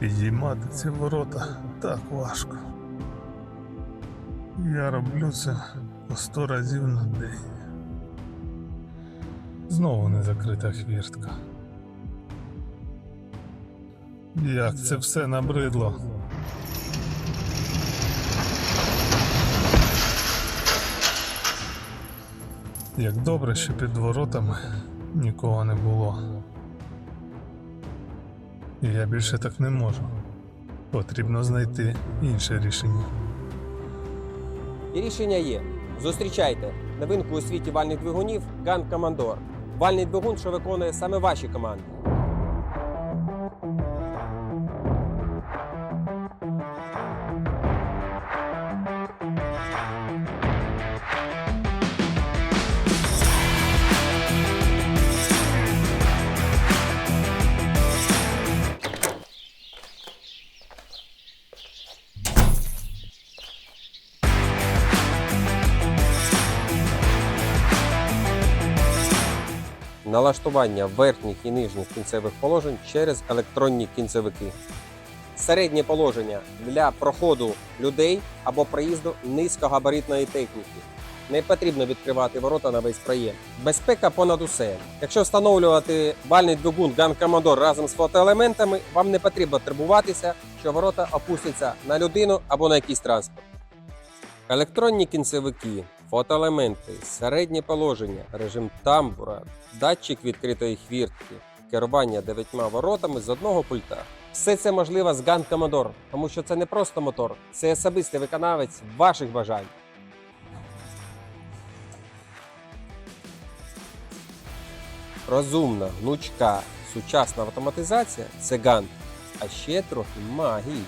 Підіймати ці ворота так важко. Я роблю це по сто разів на день. Знову не закрита хвіртка. Як це все набридло. Як добре, що під воротами нікого не було. Я більше так не можу. Потрібно знайти інше рішення. Рішення є. Зустрічайте новинку у світі вальних двигунів Ган Командор. Вальний двигун, що виконує саме ваші команди. Налаштування верхніх і нижніх кінцевих положень через електронні кінцевики. Середнє положення для проходу людей або проїзду низькогабаритної техніки. Не потрібно відкривати ворота на весь проєм. Безпека понад усе. Якщо встановлювати бальний двигун Gun Commodore разом з фотоелементами, вам не потрібно турбуватися, що ворота опустяться на людину або на якийсь транспорт. Електронні кінцевики, фотоелементи, середнє положення, режим тамбура, датчик відкритої хвіртки, керування дев'ятьма воротами з одного пульта. Все це можливо з Gun Commodore, тому що це не просто мотор, це особистий виконавець ваших бажань. Розумна, гнучка, сучасна автоматизація це Gun, а ще трохи магії.